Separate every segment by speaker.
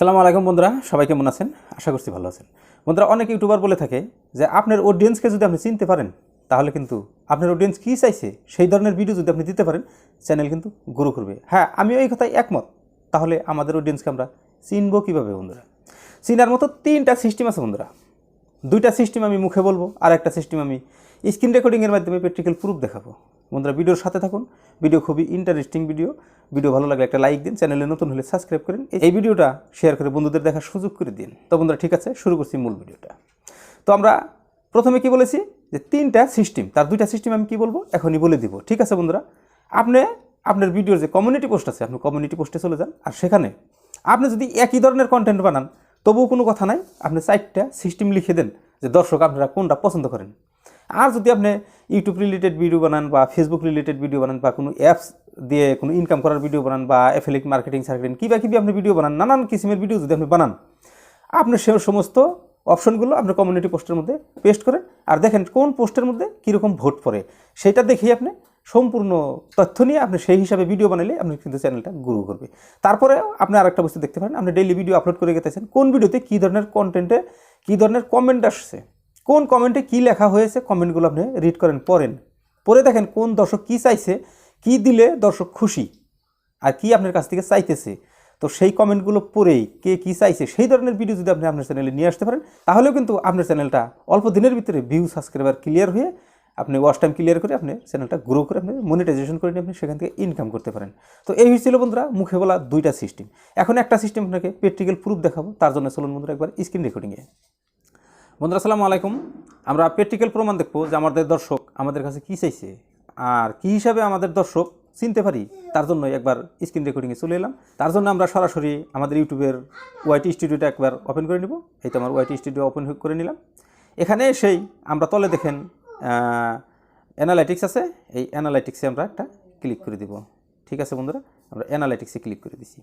Speaker 1: সালামু আলাইকুম বন্ধুরা, সবাই কেমন আছেন? আশা করছি ভালো আছেন। বন্ধুরা, অনেক ইউটিউবার বলে থাকে যে আপনার অডিয়েন্সকে যদি আপনি চিনতে পারেন, তাহলে কিন্তু আপনার অডিয়েন্স কী চাইছে, সেই ধরনের ভিডিও যদি আপনি দিতে পারেন চ্যানেল কিন্তু গ্রো করবে। হ্যাঁ আমিও এই কথায় একমত। তাহলে আমাদের অডিয়েন্সকে আমরা চিনবো কীভাবে বন্ধুরা? চিনার মতো তিনটা সিস্টেম আছে বন্ধুরা। দুইটা সিস্টেম আমি মুখে বলব আর একটা সিস্টেম আমি স্ক্রিন রেকর্ডিংয়ের মাধ্যমে প্র্যাকটিক্যাল প্রুফ দেখাবো। বন্ধুরা ভিডিওর সাথে থাকুন। ভিডিও খুবই ইন্টারেস্টিং ভিডিও ভিডিও ভালো লাগলে একটা লাইক দিন চ্যানেলে নতুন হলে সাবস্ক্রাইব করেন। এই ভিডিওটা শেয়ার করে বন্ধুদের দেখার সুযোগ করে দিন। তো বন্ধুরা, ঠিক আছে, শুরু করছি মূল ভিডিওটা। তো আমরা প্রথমে কি বলেছি? যে তিনটা সিস্টেম তার দুইটা সিস্টেম আমি কি বলব? এখনই বলে দিব। ঠিক আছে বন্ধুরা? আপনি, আপনার ভিডিওর যে কমিউনিটি পোস্ট আছে, আপনি কমিউনিটি পোস্টে চলে যান। আর সেখানে আপনি যদি একই ধরনের কন্টেন্ট বানান, তবুও কোনো কথা নাই। আপনি চারটা সিস্টেম লিখে দেন যে দর্শক আপনারা কোনটা পছন্দ করেন। আর যদি আপনি ইউটিউব রিলেটেড ভিডিও বানান বা ফেসবুক রিলেটেড ভিডিও বানান বা কোনো অ্যাপস দিয়ে কোনো ইনকাম করার ভিডিও বানান বা অ্যাফিলিক মার্কেটিং সার্কেটিং কী বা কী আপনি ভিডিও বানান, নানান কিসিমের ভিডিও যদি আপনি বানান, আপনি সে সমস্ত অপশনগুলো আপনার কমিউনিটি পোস্টের মধ্যে পেস্ট করেন আর দেখেন কোন পোস্টের মধ্যে কীরকম ভোট পড়ে, সেটা দেখেই আপনি সম্পূর্ণ তথ্য নিয়ে আপনি সেই হিসাবে ভিডিও বানালে আপনি কিন্তু চ্যানেলটা গ্রো করবে। তারপরে আপনি আরেকটা বস্তু দেখতে পারেন, আপনি ডেইলি ভিডিও আপলোড করে গেতেছেন, কোন ভিডিওতে কী ধরনের কন্টেন্টে কী ধরনের কমেন্ট আসছে কোন কমেন্টে কী লেখা হয়েছে কমেন্টগুলো আপনি রিড করেন, পড়েন। পরে দেখেন কোন দর্শক কী চাইছে, কী দিলে দর্শক খুশি আর কি আপনার কাছ থেকে চাইতেছে। তো সেই কমেন্টগুলো পড়েই কে কী চাইছে, সেই ধরনের ভিডিও যদি আপনি আপনার চ্যানেলে নিয়ে আসতে পারেন, তাহলেও কিন্তু আপনার চ্যানেলটা অল্প দিনের ভিতরে ভিউ সাবস্ক্রাইবার ক্লিয়ার হয়ে আপনি ওয়াচ টাইম ক্লিয়ার করে আপনি চ্যানেলটা গ্রো করে আপনি মনিটাইজেশন করে নিয়ে আপনি সেখান থেকে ইনকাম করতে পারেন। তো এই হচ্ছিল বন্ধুরা মুখে বলা দুইটা সিস্টেম এখন একটা সিস্টেম আপনাকে প্র্যাকটিক্যাল প্রুফ দেখাবো, তার জন্য চলুন বন্ধুরা একবার স্ক্রিন রেকর্ডিংয়ে বন্ধুরা, আসসালামু আলাইকুম। আমরা প্র্যাকটিক্যাল প্রমাণ দেখব যে আমাদের দর্শক আমাদের কাছে কী চাইছে আর কী হিসাবে আমাদের দর্শক চিনতে পারি, তার জন্য একবার স্ক্রিন রেকর্ডিংয়ে চলে এলাম। তার জন্য আমরা সরাসরি আমাদের ইউটিউবের ওয়াইটি স্টুডিওটা একবার ওপেন করে নিব। এই তো আমার ওয়াইটি স্টুডিও ওপেন করে নিলাম। এখানে এসেই আমরা তলে দেখেন অ্যানালাইটিক্স আছে। এই অ্যানালাইটিক্সে আমরা একটা ক্লিক করে দিব। ঠিক আছে বন্ধুরা? আমরা অ্যানালাইটিক্সে ক্লিক করে দিছি।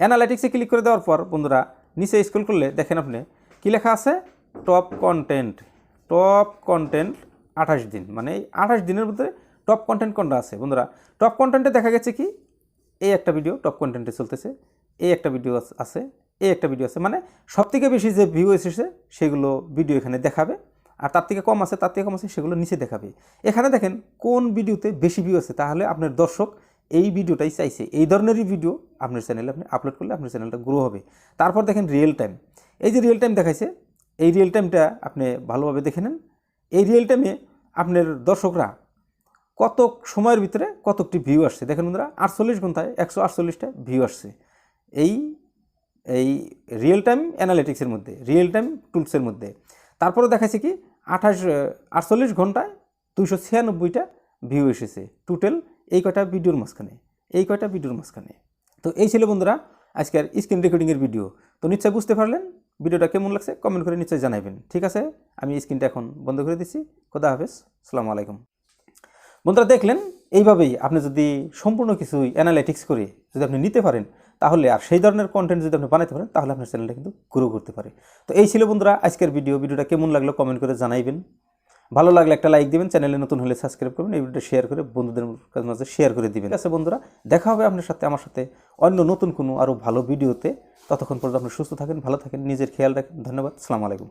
Speaker 1: অ্যানালাইটিক্সে ক্লিক করে দেওয়ার পর বন্ধুরা, নিচে স্ক্রল করলে দেখেন আপনি কী লেখা আছে? টপ কন্টেন্ট টপ কন্টেন্ট আঠাশ দিন মানে এই আঠাশ দিনের মধ্যে টপ কন্টেন্ট কোনটা আছে? বন্ধুরা, টপ কন্টেন্টে দেখা গেছে কি? এই একটা ভিডিও টপ কন্টেন্টে চলতেছে, এই একটা ভিডিও আছে, এই একটা ভিডিও আছে মানে সব থেকে বেশি যে ভিউ এসেছে, সেগুলো ভিডিও এখানে দেখাবে, আর তার থেকে কম আছে, তার থেকে কম আছে, সেগুলো নিচে দেখাবে। এখানে দেখেন কোন ভিডিওতে বেশি ভিউ আছে, তাহলে আপনার দর্শক এই ভিডিওটাই চাইছে, এই ধরনেরই ভিডিও আপনার চ্যানেলে আপনি আপলোড করলে আপনার চ্যানেলটা গ্রো হবে। তারপর দেখেন রিয়েল টাইম এই যে রিয়েল টাইম দেখাইছে এই রিয়েল টাইমটা আপনি ভালোভাবে দেখে নেন। এই রিয়েল টাইমে আপনার দর্শকরা কত সময়ের ভিতরে কতকটি ভিউ আসছে। দেখেন বন্ধুরা, আটচল্লিশ ঘন্টায় একশো আটচল্লিশটা ভিউ আসছে। এই এই রিয়েল টাইম অ্যানালিটিক্সের মধ্যে রিয়েল টাইম টুলসের মধ্যে। তারপরে দেখাচ্ছে কি, আঠাশ, আটচল্লিশ ঘন্টায় দুইশো ছিয়ানব্বইটা ভিউ এসেছে। টোটাল এই কয়টা ভিডিওর মাঝখানে, এই কয়টা ভিডিওর মাঝখানে। তো এই ছিল বন্ধুরা আজকের স্ক্রিন রেকর্ডিংয়ের ভিডিও তো নিশ্চয় বুঝতে পারলেন ভিডিওটা কেমন লাগছে কমেন্ট করে নিশ্চয়ই জানাবেন ঠিক আছে? আমি স্ক্রিনটা এখন বন্ধ করে দিচ্ছি খোদা হাফেজ। সালামু আলাইকুম। বন্ধুরা, দেখলেন? এইভাবেই আপনি যদি সম্পূর্ণ কিছু অ্যানালাইটিক্স করে যদি আপনি নিতে পারেন, তাহলে আর সেই ধরনের কন্টেন্ট যদি আপনি বানাতে পারেন, তাহলে আপনার চ্যানেলটা কিন্তু গ্রো করতে পারে। তো এই ছিল বন্ধুরা, আজকের ভিডিও ভিডিওটা কেমন লাগল কমেন্ট করে জানাইবেন। ভালো লাগলে একটা লাইক দিবেন চ্যানেলে নতুন হলে সাবস্ক্রাইব করবেন, এই ভিডিওটা শেয়ার করে বন্ধুদের মাঝে শেয়ার করে দিবেন। আচ্ছা বন্ধুরা, দেখা হবে আপনার সাথে, আমার সাথে অন্য নতুন কোনো আরও ভালো ভিডিওতে ততক্ষণ পর্যন্ত আপনি সুস্থ থাকেন, ভালো থাকেন, নিজের খেয়াল রাখেন। ধন্যবাদ সালাম আলাইকুম।